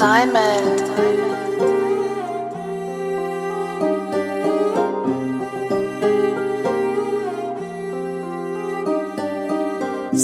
Diamond.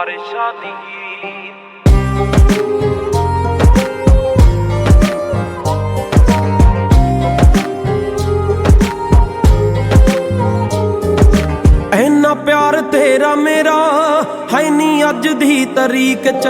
ਬਾਰਿਸ਼ਾਂ ਦੀ ਹੀਰ ਪਿਆਰ ਤੇਰਾ ਮੇਰਾ ਹੈ ਨੀ ਅੱਜ ਦੀ ਤਰੀਕ ਚ।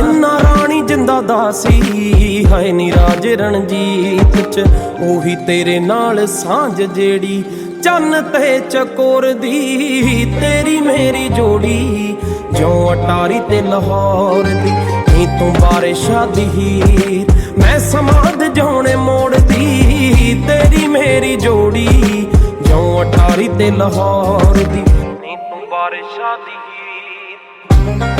ਇੰਨਾ ਰਾਣੀ ਜਿੰਦਾ ਦਾਸੀ ਹੈ ਨੀ ਰਾਜ ਰਣਜੀਤ ਚ। ਉਹੀ ਤੇਰੇ ਨਾਲ ਸਾਂਝ ਜਿਹੜੀ ਚੰਨ ਤੇ ਚਕੋਰ ਦੀ ਤੇਰੀ ਮੇਰੀ ਜੋੜੀ, ਜਿਉਂ ਅਟਾਰੀ ਤੇ ਲਾਹੌਰ ਦੀ, ਨੀ ਤੂੰ ਬਾਰਿਸ਼ਾਂ ਦੀ ਹੀਰ। ਮੈਂ ਸਮਾਦ ਜਾਉਣੇ ਮੋੜਦੀ ਤੇਰੀ ਮੇਰੀ ਜੋੜੀ, ਜਿਉਂ ਅਟਾਰੀ ਤੇ ਲਾਹੌਰ ਦੀ, ਨੀ ਤੂੰ ਬਾਰਿਸ਼ਾਂ ਦੀ ਹੀਰ।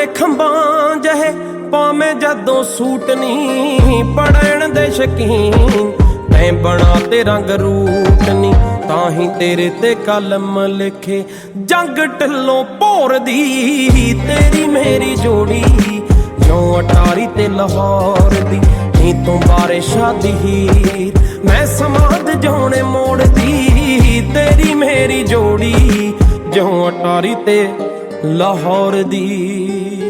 ਦੇ ਖੰਭਾਂ ਜਹੇ ਪਾਵੇਂ ਜਦੋਂ ਸੂਟ ਨਹੀਂ ਪੜਨ ਦੇ ਸ਼ਕੀਨ। ਤੈਂ ਬਣਾ ਤੇ ਰੰਗ ਰੂਟ ਨਹੀਂ, ਤਾਂ ਹੀ ਤੇਰੇ ਤੇ ਕਲਮ ਲਿਖੇ ਜੰਗ ਢੱਲੋਂ ਭੋਰ ਤੇਰੀ ਮੇਰੀ ਜੋੜੀ। ਜਿਉਂ ਅਟਾਰੀ ਤੇ ਲਾਹੌਰ ਦੀ ਨੀ ਤੂੰ ਬਾਰੇ ਸ਼ਾਦੀ ਹੀਰ। ਮੈਂ ਸਮਾਦ ਜਾਉਣੇ ਮੋੜਦੀ ਤੇਰੀ ਮੇਰੀ ਜੋੜੀ। ਜਿਉਂ ਅਟਾਰੀ ਤੇ ਲਾਹੌਰ ਦੀ